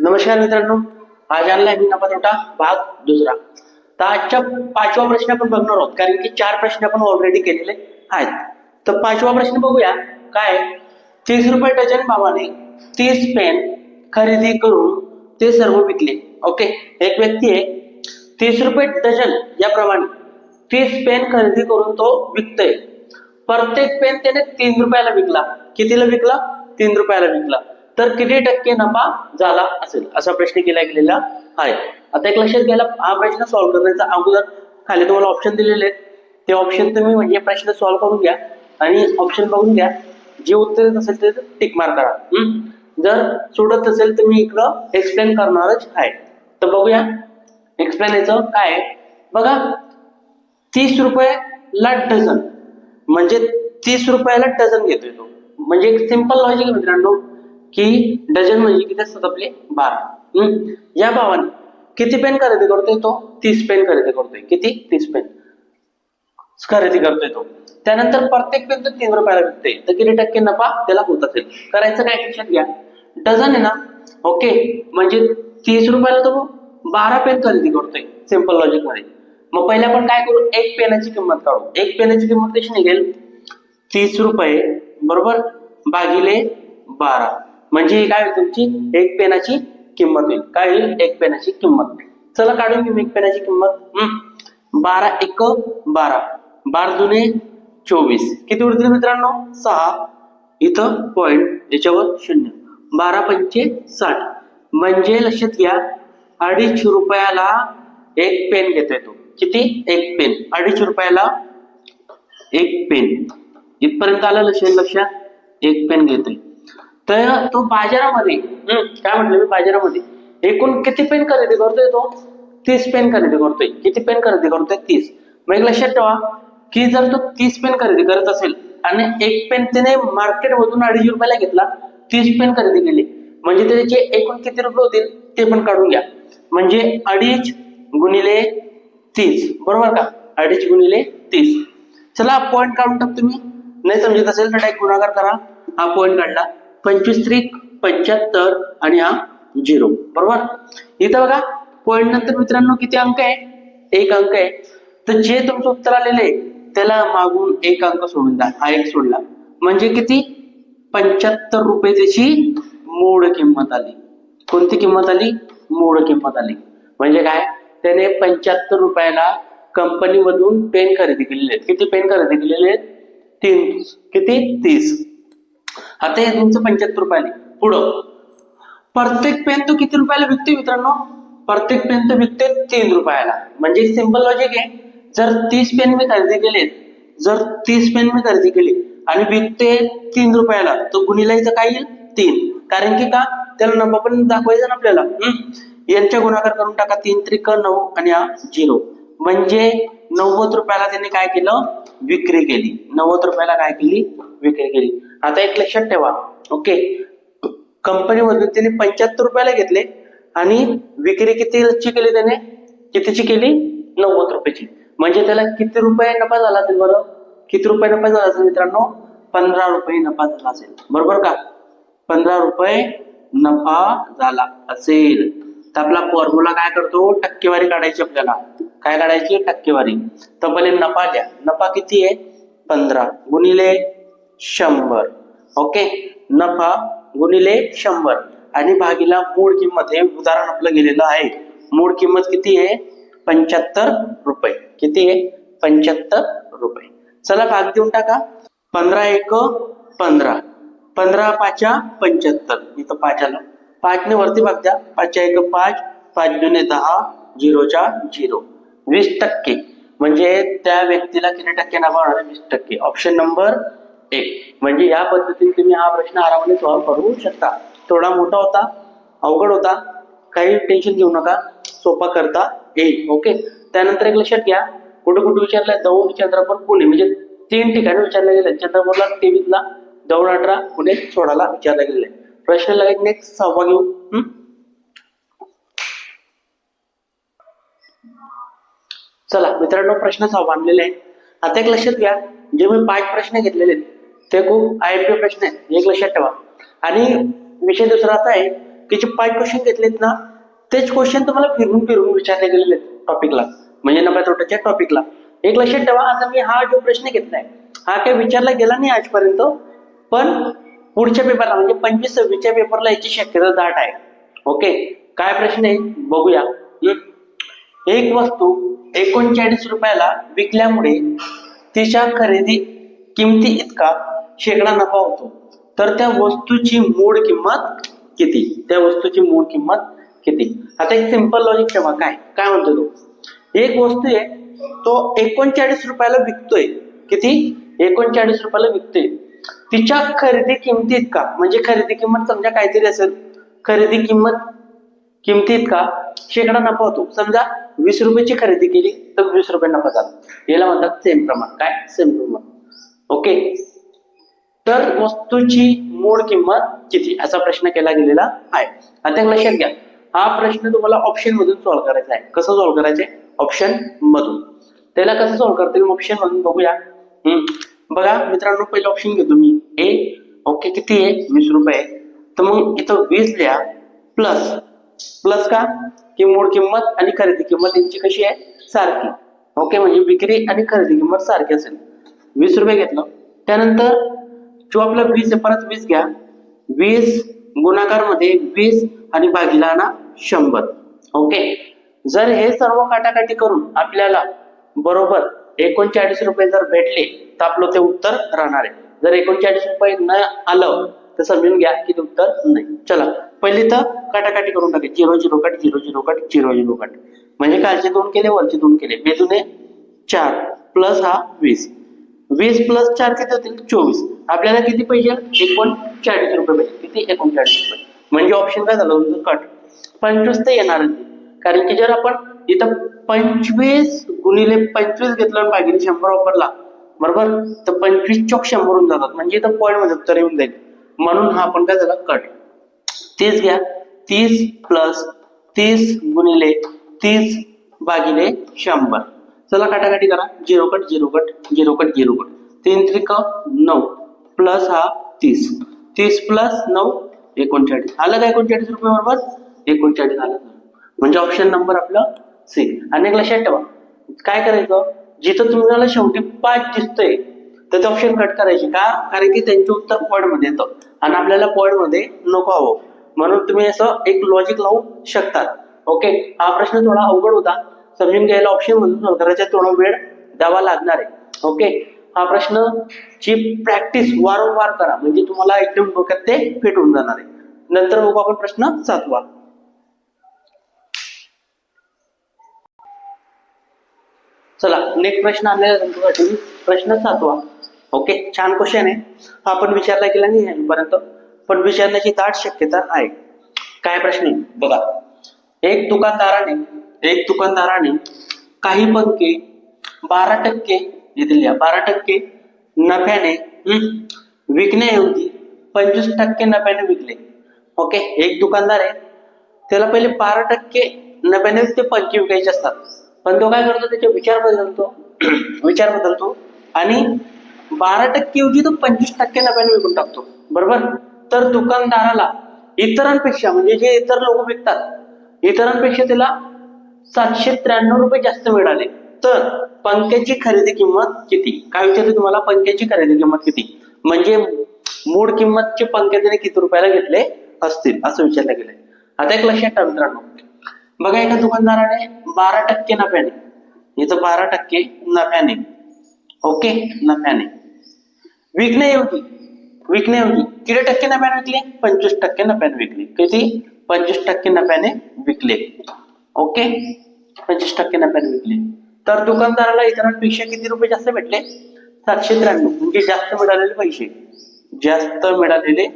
नमस्कार मित्रांनो आज आणलाय मी नफा तोटा भाग दुसरा. तर आजच्या पाचवा प्रश्न आपण बघणार आहोत कारण की चार प्रश्न आपण ऑलरेडी केलेले आहेत. तर पाचवा प्रश्न बघूया काय तीस रुपये डझन भावाने तीस पेन खरेदी करून ते सर्व विकले. ओके एक व्यक्ती आहे तीस रुपये डझन याप्रमाणे तीस पेन खरेदी करून तो विकतोय. प्रत्येक पेन त्याने तीन रुपयाला विकला. कितीला विकला? तीन रुपयाला विकला. तर किती टक्के नफा झाला असेल? असा प्रश्न केला गेलेला आहे. आता एक लक्षात घ्यायला हा प्रश्न सॉल्व्ह करण्याचा अगोदर खाली तुम्हाला ऑप्शन दिलेले आहेत. ते ऑप्शन तुम्ही म्हणजे प्रश्न सॉल्व्ह करून घ्या आणि ऑप्शन बघून घ्या. जे उत्तर येत असेल ते टिक मार करा. जर सोडत असेल तर मी इकडं एक्सप्लेन करणारच आहे. तर बघूया. एक्सप्लेन याचं काय बघा तीस रुपयाला डझन म्हणजे तीस रुपयाला डझन घेतोय तो. म्हणजे एक सिंपल लॉजिक मित्रांनो. की डझन म्हणजे किती असतात आपले? बारा. हम्म? या भावाने किती पेन खरेदी करतोय तो? तीस पेन खरेदी करतोय. किती? तीस पेन खरेदी करतोय तो. त्यानंतर प्रत्येक पेन तो तीन रुपयाला विकतोय. तर किती टक्के नफा त्याला होत असेल? करायचं काय? लक्षात घ्या. डझन आहे ना? ओके. म्हणजे तीस रुपयाला तो बारा पेन खरेदी करतोय. सिंपल लॉजिकमध्ये. मग पहिले आपण काय करू? एक पेनाची किंमत काढू. एक पेनाची किंमत कशी निघेल? तीस रुपये बरोबर? भागिले बारा. म्हणजे ही काय होईल तुमची? एक पेनाची किंमत होईल. काय होईल? एक पेनाची किंमत चला काढून घेऊ एक पेनाची किंमत. हम्म. बारा एक बारा. बारा दुने चोवीस. किती उरतील मित्रांनो? सहा. इथं पॉइंट याच्यावर शून्य. बारा पंचे साठ. म्हणजे लक्षात घ्या अडीच रुपयाला एक पेन घेतोय तो. किती? एक पेन अडीच रुपयाला एक पेन इथपर्यंत आलं लक्षात? लक्षात? एक पेन घेतोय. तर तो बाजारामध्ये हम्म, काय म्हटलं मी? बाजारामध्ये. एकूण किती पेन खरेदी करतोय तो? तीस पेन खरेदी करतोय. किती पेन खरेदी करतोय? तीस. मग एक लक्षात ठेवा की जर तो तीस पेन खरेदी करत असेल आणि एक पेन त्याने मार्केटमधून अडीच रुपयाला घेतला तीस पेन खरेदी केली म्हणजे त्याचे एकूण किती रुपये होतील ते पण काढून घ्या. म्हणजे अडीच गुणिले तीस. बरोबर का? अडीच गुणिले तीस. चला पॉईंट काढून टाकतो तुम्ही नाही समजत असेल तर डायरेक्ट गुणाकार करा. हा पॉईंट काढला. पंचवीस त्रिक पंच्याहत्तर आणि हा झिरो. बरोबर? इथं बघा पॉईंट नंतर मित्रांनो किती अंक आहे? एक अंक आहे. तर जे तुमचं उत्तर आलेलं आहे त्याला मागून एक अंक सोडून द्या. हा एक सोडला. म्हणजे किती? पंच्याहत्तर रुपये त्याची मूळ किंमत आली. कोणती किंमत आली? मूळ किंमत आली. म्हणजे काय? त्याने पंच्याहत्तर रुपयाला कंपनीमधून पेन खरेदी केलेले आहेत. किती पेन खरेदी केलेले आहेत? तीन. किती? तीस. आता हे तुमचं पंच्याहत्तर रुपयाने. पुढं. प्रत्येक पेन तो किती रुपयाला विकते मित्रांनो? प्रत्येक पेन तो विकते तीन रुपयाला. म्हणजे सिंपल लॉजिक आहे. जर तीस पेन मी खरेदी केले जर तीस पेन मी खरेदी केली आणि विकते तीन रुपयाला तर गुणिला इथं काय येईल? तीन. कारण की का? त्याला नफा पण दाखवायचा ना आपल्याला. यांच्या गुणाकार करून टाका तीन त्रिक नऊ आणि हा झिरो म्हणजे नव्वद रुपयाला त्यांनी काय केलं? विक्री केली. नव्वद रुपयाला काय केली? विक्री केली. आता एक लक्षात ठेवा. ओके कंपनीमधून त्याने पंच्याहत्तर रुपयाला घेतले आणि विक्री कितीची केली त्याने? कितीची केली? नव्वद रुपयाची. म्हणजे त्याला किती रुपये नफा झाला असेल बरं? किती रुपये नफा झाला असेल मित्रांनो? पंधरा रुपये नफा झाला असेल. बरोबर का? पंधरा रुपये नफा झाला असेल. तर आपला फॉर्म्युला काय करतो? टक्केवारी काढायची आपल्याला. काय काढायची? टक्केवारी. तर पहिले नफा द्या. नफा किती आहे? पंधरा. गुणिले शंभर. ओके नफा गुणिले शंभर. आणि भागीला मूळ किंमत हे उदाहरण आपलं गेलेलं आहे. मूळ किंमत किती आहे? पंच्याहत्तर रुपये. किती आहे? पंच्याहत्तर रुपये. चला भाग देऊन टाका. पंधरा एक पंधरा. पंधरा पाचा पंच्याहत्तर. इथं पाच आलं. पाचने वरती भाग द्या. पाचच्या एक पाच. पाच दुने दहा. झिरोच्या झिरो. वीस टक्के. म्हणजे त्या व्यक्तीला किती टक्के नफा होणार वीस टक्के. ऑप्शन नंबर एक म्हणजे या पद्धतीने तुम्ही हा प्रश्न आरामाने सॉल्व्ह करू शकता. थोडा मोठा होता अवघड होता. काही टेन्शन घेऊ नका. सोपा करता येईल. ओके त्यानंतर एक लक्षात घ्या. कुठे कुठे विचारलंय? दौंड चंद्रपूर पुणे. म्हणजे तीन ठिकाणी विचारलं गेलं चंद्रपूरला तेवीसला दौंड अठरा पुणे सोळाला विचारलं गेलेला आहे प्रश्न लगेच नेक्स्ट सहावा घेऊ. हम्म? चला मित्रांनो प्रश्न सहावा आणलेले आहे. आता एक लक्षात घ्या. जे मी पाच प्रश्न घेतलेले आहेत ते खूप आय एम पी प्रश्न आहेत एक लक्षात ठेवा. आणि विषय दुसरा असा आहे की जे पाच क्वेश्चन घेतलेत ना तेच क्वेश्चन तुम्हाला फिरून फिरून विचारले गेलेले आहेत टॉपिकला म्हणजे नफा तोट्याच्या टॉपिकला एक लक्षात ठेवा आता मी हा जो प्रश्न घेतलाय हा काही विचारला गेला नाही आजपर्यंत पण पुढच्या पेपरला म्हणजे पंचवीस सव्वीसच्या पेपरला याची शक्यता दाट आहे. ओके काय प्रश्न आहे? बघूया. एक वस्तू एकोणचाळीस रुपयाला विकल्यामुळे तिच्या खरेदी किमती इतका? शेकडा नफा होतो. तर त्या वस्तूची मूळ किंमत किती? त्या वस्तूची मूळ किंमत किती? आता एक सिंपल लॉजिक ठेवा. काय? काय म्हणतो तो? एक वस्तू आहे तो एकोणचाळीस रुपयाला विकतोय. किती? एकोणचाळीस रुपयाला विकतोय. तिच्या खरेदी किमतीत का? म्हणजे खरेदी किंमत समजा काहीतरी असेल. खरेदी किंमत किमतीत का? शेकडा नफा होतो. समजा वीस रुपयाची खरेदी केली तर वीस रुपये नफा झाला. याला म्हणतात सेम प्रमाण. काय? सेम प्रमाण. ओके तर वस्तूची मूळ किंमत किती असा प्रश्न केला गेलेला आहे. आता लक्षात घ्या. हा प्रश्न तुम्हाला ऑप्शन मधून सॉल्व्ह करायचा आहे. कसं सॉल्व्ह करायचं? आहे ऑप्शन मधून. त्याला कसं सॉल्व्ह करता येईल? ऑप्शन मधून बघूया. हम्म. बघा मित्रांनो पहिलं ऑप्शन घेतो मी. ए ओके किती आहे? वीस रुपये. तर मग इथं वीस लिहा. प्लस प्लस का? की मूळ किंमत आणि खरेदी किंमत यांची कशी आहे? सारखी. ओके म्हणजे विक्री आणि खरेदी किंमत सारखी असेल. वीस रुपये घेतलं. त्यानंतर तो आपला वीस परत वीस घ्या. वीस गुणाकारमध्ये वीस आणि भागीला ना शंभर. ओके? जर हे सर्व काटाकाटी करून आपल्याला बरोबर एकोणचाळीस रुपये जर भेटले तर आपलं ते उत्तर राहणार आहे. जर एकोणचाळीस रुपये न आलं तर समजून घ्या की ते उत्तर नाही. चला पहिली तर काटाकाटी करून टाके zero zero cut zero zero cut zero zero cut. म्हणजे कालचे दोन केले वरचे दोन केले. बेदुने चार प्लस हा वीस. वीस प्लस चार किती होतील? चोवीस. आपल्याला किती पाहिजे एकोणचाळीस रुपये पाहिजे किती? एकोणचाळीस रुपये. म्हणजे ऑप्शन काय झालं? म्हणजे तुमचं कट पंचवीस तर येणारच नाही. कारण की जर आपण इथं पंचवीस गुणिले पंचवीस घेतलं आणि भागिले शंभर वापरला बरोबर? तर पंचवीस चौक शंभर होऊन जातात. म्हणजे इथं पॉईंटमध्ये म्हणजे उत्तर येऊन जाईल. म्हणून हा आपण काय झाला? कट तीस घ्या. तीस प्लस तीस गुणिले तीस भागिले शंभर. चला काटाकाटी करा. Zero cut zero cut zero cut zero cut तीन त्रिक नऊ प्लस हा तीस. तीस प्लस नऊ एकोणचाळीस. आलं का एकोणचाळीस रुपये बरोबर एकोणचाळीस आलं. म्हणजे ऑप्शन नंबर आपलं सी आणि एक लक्षात ठेवा. काय करायचं? जिथं तुम्हाला शेवटी पाच दिसतंय तर ते ऑप्शन कट करायचे. का? कारण की त्यांचे उत्तर पॉइंटमध्ये येतं. आणि आपल्याला पॉइंटमध्ये नको हवं. म्हणून तुम्ही असं एक लॉजिक लावू शकतात ओके हा प्रश्न थोडा अवघड होता. समजून घ्यायला ऑप्शन म्हणून घराच्या करायचा वेळ द्यावा लागणार आहे. ओके हा प्रश्न ची प्रॅक्टिस वारंवार करा. म्हणजे तुम्हाला एकदम डोक्यात ते फिट होऊन जाणार आहे. नंतर बघू आपण प्रश्न सातवा. चला नेक्स्ट प्रश्न आणलेला तुमच्यासाठी. प्रश्न सातवा. ओके छान क्वेश्चन आहे. हा आपण विचारला गेला नाही पर्यंत पण विचारण्याची दाट शक्यता आहे. काय प्रश्न? आहे बघा. एक दुकानदाराने एक दुकानदाराने काही पंखे बारा टक्के घेतल्या बारा टक्के नफ्याने हम्म, विकण्याऐवजी पंचवीस टक्के नफ्याने विकले. ओके एक दुकानदार आहे त्याला पहिले बारा टक्के नफ्याने ते पंखे विकायचे असतात. पण तो काय करतो त्याचे विचार बदलतो विचार बदलतो आणि बारा टक्के ऐवजी तो पंचवीस टक्के नफ्याने विकून टाकतो. बरोबर? तर दुकानदाराला इतरांपेक्षा म्हणजे जे इतर लोक विकतात इतरांपेक्षा त्याला सातशे त्र्याण्णव रुपये जास्त मिळाले. तर पंख्याची खरेदी किंमत किती? काय विचारते तुम्हाला? पंख्याची खरेदी किंमत किती? म्हणजे मूळ किंमतचे पंखे त्याने किती रुपयाला घेतले? असतील असं विचारलं गेलंय. आता एक लक्षात ठेवा मित्रांनो. बघा एका दुकानदाराने बारा टक्के नफ्याने. इथं बारा टक्के नफ्याने. ओके? नफ्याने. विकण्याऐवजी विकण्याऐवजी किती टक्के नफ्याने विकले? पंचवीस टक्के नफ्याने विकले. किती? पंचवीस टक्के नफ्याने विकले. ओके. पंचवीस टक्के नफ्याने विकले तर दुकानदाराला इतरांपेक्षा किती रुपये जास्त भेटले? सातशे त्र्याण्णव. म्हणजे जास्त मिळालेले पैसे. जास्त मिळालेले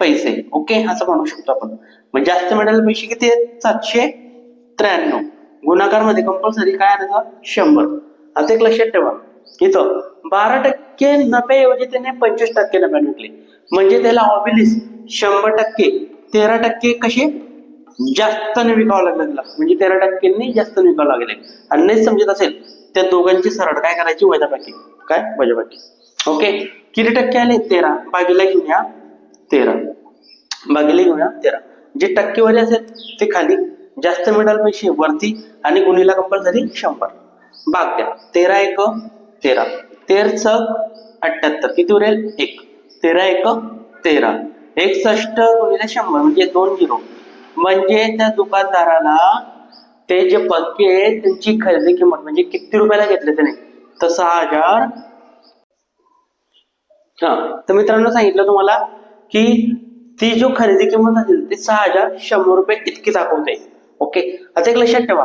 पैसे. ओके? असं म्हणू शकतो आपण. म्हणजे जास्त मिळालेले पैसे किती आहेत? सातशे त्र्याण्णव. गुणाकारमध्ये कंपल्सरी काय आणायचा शंभर. आता एक लक्षात ठेवा. इथं बारा टक्के नफ्याऐवजी त्याने पंचवीस टक्के नफ्याने विकले म्हणजे त्याला ऑबिलिस शंभर टक्के तेरा टक्के कसे? जास्त विकावं लागलं तिला म्हणजे तेरा टक्क्यांनी जास्त विकावं लागले. आणि नाही समजत असेल त्या दोघांची सरळ काय करायची? वजाबाकी काय? वजाबाकी ओके? किती टक्के आले? तेरा. बागेला घेऊन या. तेरा. बागेला घेऊन या. तेरा. जे टक्केवारी असेल ते खाली. जास्त मिळाल पैसे वरती. आणि गुणीला कंपल्सरी शंभर. भाग द्या. तेरा एक तेरा. तेर चक अठ्याहत्तर किती उरेल? एक. तेरा एक तेरा. एकसष्ट गुणीला शंभर. म्हणजे दोन झिरो. म्हणजे त्या दुकानदाराला ते जे पदके आहेत त्यांची खरेदी किंमत म्हणजे किती रुपयाला घेतले त्याने? तर सहा हजार. हा तर मित्रांनो सांगितलं तुम्हाला की ती जो खरेदी किंमत असेल ती सहा हजार शंभर रुपये इतकी दाखवते. ओके? आता एक लक्षात ठेवा.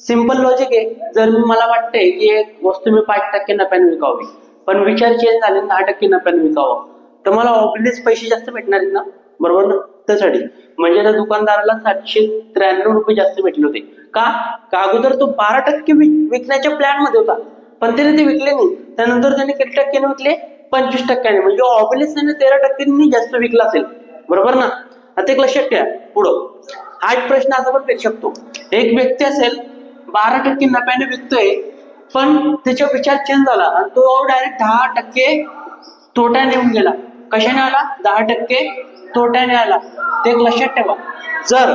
सिंपल लॉजिक आहे. जर मला वाटतंय की एक वस्तू मी पाच टक्के नफ्याने विकावी पण विचार चेंज झाले दहा टक्के नफ्याने विकावं. तर मला ऑब्वियस पैसे जास्त भेटणार आहेत ना? बरोबर ना? त्यासाठी म्हणजे त्या दुकानदाराला सातशे त्र्याण्णव रुपये जास्त भेटले होते. का? का अगोदर तो बारा टक्के विकण्याच्या प्लॅनमध्ये होता. पण त्याने ते विकले नाही. त्यानंतर त्याने किती टक्क्याने विकले? पंचवीस टक्क्याने. म्हणजे ऑब्वियस त्याने तेरा टक्क्यांनी जास्त विकला असेल. बरोबर ना? आता एक लक्षात ठेवा. पुढं. हा एक प्रश्न आता पण पेक्षा शकतो. एक व्यक्ती असेल बारा टक्के नफ्याने विकतोय पण त्याचा विचार चेंज झाला आणि तो डायरेक्ट दहा टक्के तोट्याने येऊन गेला. कशाने आला? दहा टक्के तोट्याने आला. ते एक लक्षात ठेवा. जर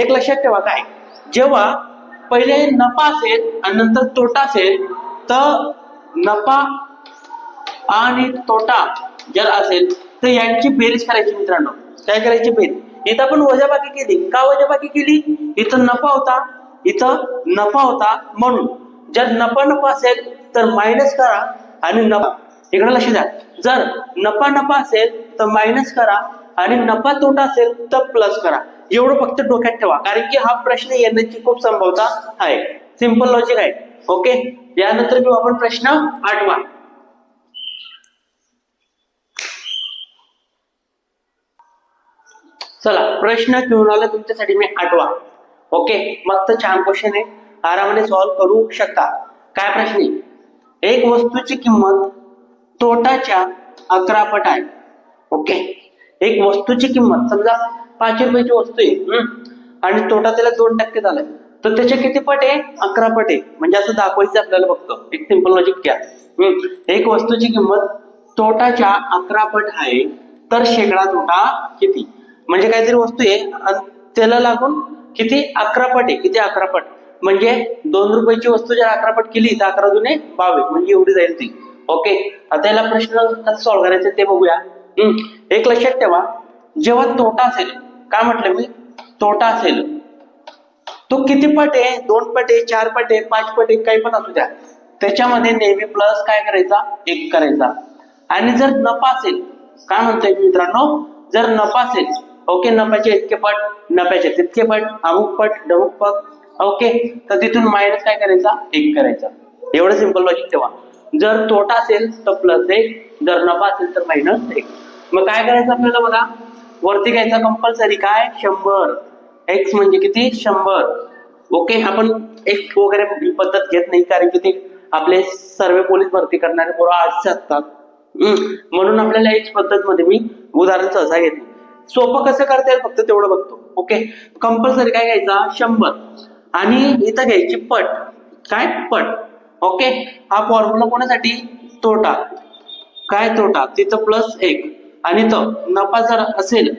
एक लक्षात ठेवा काय? जेव्हा पहिले नफा असेल आणि नंतर तोटा असेल तर नफा आणि तोटा जर असेल तर यांची बेरीज करायची मित्रांनो. काय करायची बेरीज? इथं आपण वजाबाकी केली. का वजाबाकी केली? इथं नफा होता. इथं नफा होता म्हणून. जर नफा नफा असेल तर मायनस करा आणि नफा इकडे लक्ष द्या. जर नफा नफा असेल तर मायनस करा. आणि नफा तोटा असेल तर प्लस करा. एवढं फक्त डोक्यात ठेवा. कारण की हा प्रश्न येण्याची खूप संभावना आहे. सिंपल लॉजिक आहे. ओके यानंतर घेऊ आपण प्रश्न आठवा. चला प्रश्न घेऊन आला तुमच्यासाठी मी आठवा. ओके मस्त छान क्वेश्चन आहे. आरामाने सॉल्व्ह करू शकता. काय प्रश्न एक वस्तूची किंमत तोटाच्या अकरा पट आहे ओके? एक वस्तूची किंमत समजा पाचशे रुपयाची वस्तू आहे. आणि तोटा त्याला दोन टक्के झालाय. तर त्याचे किती पट आहे? अकरा पट आहे. म्हणजे असं दाखवायचं आपल्याला फक्त. एक सिंपल लॉजिक घ्या. एक वस्तूची किंमत तोटाच्या अकरा पट आहे तर शेकडा तोटा किती? म्हणजे काहीतरी वस्तू आहे आणि त्याला लागून किती? अकरा पट आहे. किती अकरा पट? म्हणजे दोन रुपयाची वस्तू जर अकरा पट केली तर अकरा जुने बावीस. म्हणजे एवढी जाईल ती. ओके आता याला प्रश्न कसं सॉल्व्ह करायचं ते बघूया. एक लक्षात ठेवा. जेव्हा तोटा असेल काय म्हटलं मी? तोटा असेल. तो किती पट? आहे दोन पटे चार पटे पाच पटे काही पण असू द्या. त्याच्यामध्ये नेहमी प्लस काय करायचा? एक करायचा. आणि जर नफा असेल काय म्हणतोय मित्रांनो? जर नफा असेल ओके नफ्याचे इतके पट नफ्याचे तितके पट अमुक पट डमुक पट ओके तर तिथून मायनस काय करायचा? एक करायचा. एवढं सिंपल लॉजिक ठेवा. जर तोटा असेल तर प्लस एक जर नफा असेल तर मायनस एक. मग काय करायचं आपल्याला बघा? वरती घ्यायचा कंपल्सरी काय? शंभर. एक्स म्हणजे किती? शंभर. ओके आपण एक वगैरे पद्धत घेत नाही कारण की ते आपले सर्व पोलीस भरती करणारे पोरं आर्ट्सचे असतात. म्हणून आपल्याला एक पद्धत मध्ये मी उदाहरण सहसा घेते सोपं कसं करता येईल? फक्त तेवढं बघतो. ओके कंपल्सरी काय घ्यायचा? शंभर. आणि इथं घ्यायची पट. काय? पट. ओके? हा फॉर्म्युला कोणासाठी? तोटा. काय तोटा? तिथं प्लस एक. आणि इथं नफा जर असेल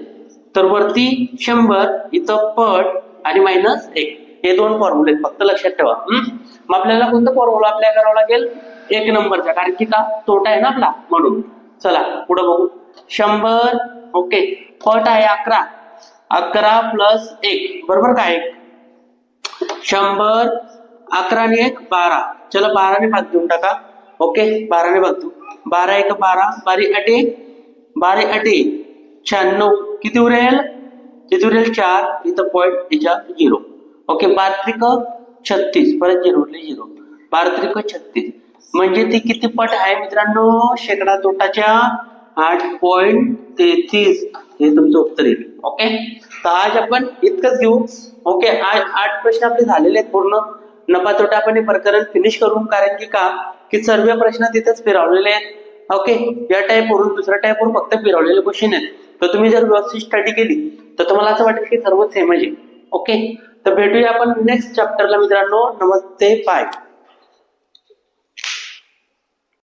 तर वरती शंभर इथं पट आणि मायनस एक. हे दोन फॉर्म्युले आहेत. फक्त लक्षात ठेवा. मग आपल्याला कोणता फॉर्म्युला अप्लाय करावा लागेल? एक नंबरचा. कारण की का? तोटा आहे ना आपला. म्हणून. चला पुढे बघू. शंभर ओके. पट आहे अकरा. अकरा प्लस एक. बरोबर का एक? शंभर अकरा आणि एक बारा. चला बाराने भाग देऊन टाका. ओके बाराने भाग देऊ बारा एक बारा. बारी अटे. बारे अटे. शहाण्णव. किती उरेल किती उरेल चार. इथं पॉईंट याच्या झिरो ओके बारत्रिक छत्तीस. परत झिरो उरले झिरो बारत्रिक छत्तीस. म्हणजे ती किती पट आहे मित्रांनो? शेकडा तोटाच्या आठ पॉईंट तेहतीस. हे तुमचं उत्तर येईल. ओके तर आज आपण इतकंच घेऊ. ओके आज आठ प्रश्न आपले झालेले आहेत पूर्ण. नफा तोटा आपण हे प्रकरण फिनिश करू कारण की का? की सर्व प्रश्न तिथेच फिरवलेले आहेत. ओके या टाईपवरून दुसऱ्या टाईपवरून फक्त फिरवलेले क्वेश्चन आहेत. तर तुम्ही जर व्यवस्थित स्टडी केली तर तुम्हाला असं वाटेल की सर्व सेम आहे. ओके तर भेटूया आपण नेक्स्ट चॅप्टरला मित्रांनो. नमस्ते. बाय